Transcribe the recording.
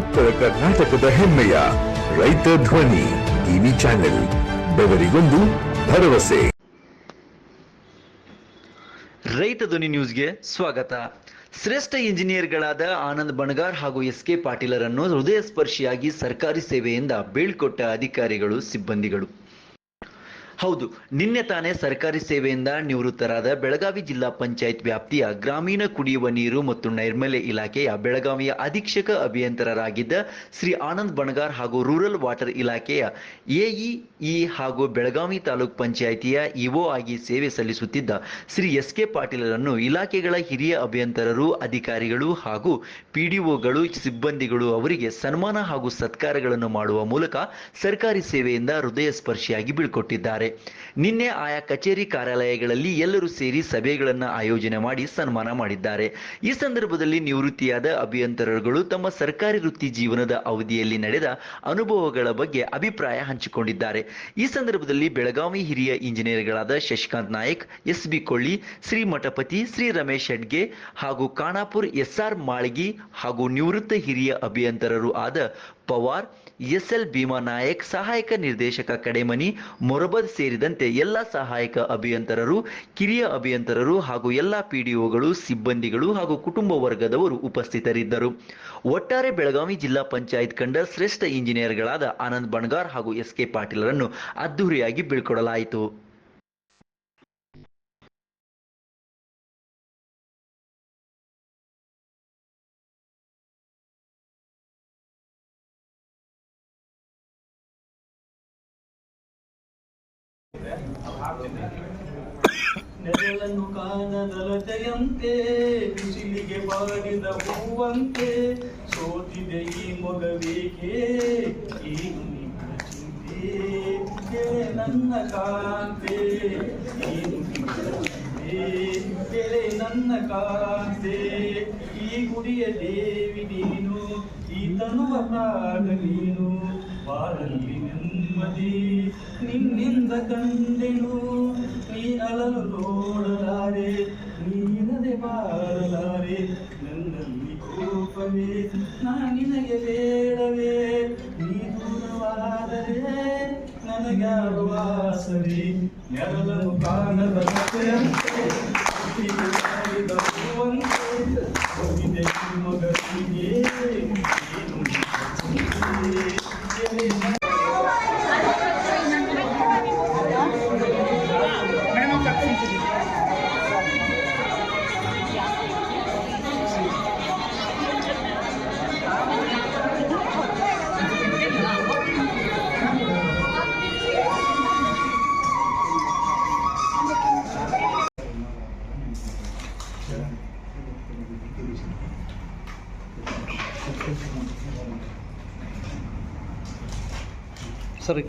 ಉತ್ತರ ಕರ್ನಾಟಕದ ಹೆಮ್ಮೆಯ ರೈತ ಧ್ವನಿ ಟಿವಿ ಚಾನೆಲ್, ಬೆವರಿಗೊಂದು ಭರವಸೆ. ರೈತ ಧ್ವನಿ ನ್ಯೂಸ್ಗೆ ಸ್ವಾಗತ. ಶ್ರೇಷ್ಠ ಇಂಜಿನಿಯರ್ಗಳಾದ ಆನಂದ್ ಬಣಗಾರ್ ಹಾಗೂ ಎಸ್ ಕೆ ಪಾಟೀಲರನ್ನು ಹೃದಯ ಸ್ಪರ್ಶಿಯಾಗಿ ಸರ್ಕಾರಿ ಸೇವೆಯಿಂದ ಬೀಳ್ಕೊಟ್ಟ ಅಧಿಕಾರಿಗಳು, ಸಿಬ್ಬಂದಿಗಳು. ಹೌದು, ನಿನ್ನೆ ತಾನೇ ಸರ್ಕಾರಿ ಸೇವೆಯಿಂದ ನಿವೃತ್ತರಾದ ಬೆಳಗಾವಿ ಜಿಲ್ಲಾ ಪಂಚಾಯತ್ ವ್ಯಾಪ್ತಿಯ ಗ್ರಾಮೀಣ ಕುಡಿಯುವ ನೀರು ಮತ್ತು ನೈರ್ಮಲ್ಯ ಇಲಾಖೆಯ ಬೆಳಗಾವಿಯ ಅಧೀಕ್ಷಕ ಅಭಿಯಂತರರಾಗಿದ್ದ ಶ್ರೀ ಆನಂದ್ ಬಣಗಾರ್ ಹಾಗೂ ರೂರಲ್ ವಾಟರ್ ಇಲಾಖೆಯ ಎಇಇ ಹಾಗೂ ಬೆಳಗಾವಿ ತಾಲೂಕ್ ಪಂಚಾಯಿತಿಯ ಇಒ ಆಗಿ ಸೇವೆ ಸಲ್ಲಿಸುತ್ತಿದ್ದ ಶ್ರೀ ಎಸ್ ಕೆ ಪಾಟೀಲರನ್ನು ಇಲಾಖೆಗಳ ಹಿರಿಯ ಅಭಿಯಂತರರು, ಅಧಿಕಾರಿಗಳು ಹಾಗೂ ಪಿಡಿಒಗಳು, ಸಿಬ್ಬಂದಿಗಳು ಅವರಿಗೆ ಸನ್ಮಾನ ಹಾಗೂ ಸತ್ಕಾರಗಳನ್ನು ಮಾಡುವ ಮೂಲಕ ಸರ್ಕಾರಿ ಸೇವೆಯಿಂದ ಹೃದಯ ಸ್ಪರ್ಶಿಯಾಗಿ ಬೀಳ್ಕೊಟ್ಟಿದ್ದಾರೆ. ನಿನ್ನೆ ಆಯಾ ಕಚೇರಿ ಕಾರ್ಯಾಲಯಗಳಲ್ಲಿ ಎಲ್ಲರೂ ಸೇರಿ ಸಭೆಗಳನ್ನು ಆಯೋಜನೆ ಮಾಡಿ ಸನ್ಮಾನ ಮಾಡಿದ್ದಾರೆ. ಈ ಸಂದರ್ಭದಲ್ಲಿ ನಿವೃತ್ತಿಯಾದ ಅಭಿಯಂತರರುಗಳು ತಮ್ಮ ಸರ್ಕಾರಿ ವೃತ್ತಿ ಜೀವನದ ಅವಧಿಯಲ್ಲಿ ನಡೆದ ಅನುಭವಗಳ ಬಗ್ಗೆ ಅಭಿಪ್ರಾಯ ಹಂಚಿಕೊಂಡಿದ್ದಾರೆ. ಈ ಸಂದರ್ಭದಲ್ಲಿ ಬೆಳಗಾವಿ ಹಿರಿಯ ಇಂಜಿನಿಯರ್ಗಳಾದ ಶಶಿಕಾಂತ್ ನಾಯಕ್ ಎಸ್ ಬಿ ಕೊಳ್ಳಿ, ಶ್ರೀ ಮಠಪತಿ, ಶ್ರೀ ರಮೇಶ್ ಹೆಡ್ಗೆ ಹಾಗೂ ಖಾನಾಪುರ್ ಎಸ್ಆರ್ ಮಾಳ್ಗಿ ಹಾಗೂ ನಿವೃತ್ತ ಹಿರಿಯ ಅಭಿಯಂತರರು ಆದ ಪವಾರ್ ಎಸ್ಎಲ್ ಭೀಮಾ ನಾಯಕ್, ಸಹಾಯಕ ನಿರ್ದೇಶಕ ಕಡೆಮನಿ, ಮೊರಬದ್ ಸೇರಿದಂತೆ ಎಲ್ಲ ಸಹಾಯಕ ಅಭಿಯಂತರರು, ಕಿರಿಯ ಅಭಿಯಂತರರು ಹಾಗೂ ಎಲ್ಲ ಪಿಡಿಒಗಳು ಸಿಬ್ಬಂದಿಗಳು ಹಾಗೂ ಕುಟುಂಬ ವರ್ಗದವರು ಉಪಸ್ಥಿತರಿದ್ದರು. ಒಟ್ಟಾರೆ ಬೆಳಗಾವಿ ಜಿಲ್ಲಾ ಪಂಚಾಯತ್ ಕಂಡ ಶ್ರೇಷ್ಠ ಇಂಜಿನಿಯರ್ಗಳಾದ ಆನಂದ್ ಬಣಗಾರ್ ಹಾಗೂ ಎಸ್ ಕೆ ಪಾಟೀಲರನ್ನು ಅದ್ದೂರಿಯಾಗಿ ಬೀಳ್ಕೊಡಲಾಯಿತು. ನೆರಳನ್ನು ಕಾಣದಲತೆಯಂತೆ ಬಿಸಿಲಿಗೆ ಬಾಡಿದ ಹೂವಂತೆ, ಸೋತಿದೆ ಈ ಮೊಗವೇಕೆ? ಏನು ನಿನ್ನ ಚಿಂತೆ ನನ್ನ ಕಾಂತೆ, ಏನು ನಿನ್ನ ಕಾಂತೆ, ಈ ಗುಡಿಯ ದೇವಿ ನೀನು, ಈ ತನುವ ಪ್ರಾಣ ನೀನು ಬಾಳಲ್ಲಿ ನೆಮ್ಮದಿ ನಿನ್ನಿಂದ ಕಂಡೆನು, ನೀ ಅಲಲು ನೋಡಲಾರೆ, ನೀನದೆ ಬಾರಲಾರೆ, ನನ್ನಲ್ಲಿ ಕೋಪವೇ, ನಾ ನಿನಗೆ ಬೇಡವೇ, ನೀ ದೂರವಾದರೆ ನನಗ್ಯಾವ ವಾಸನೆ ನೆರಳನ್ನು ಕಾಣದ ಸರಿ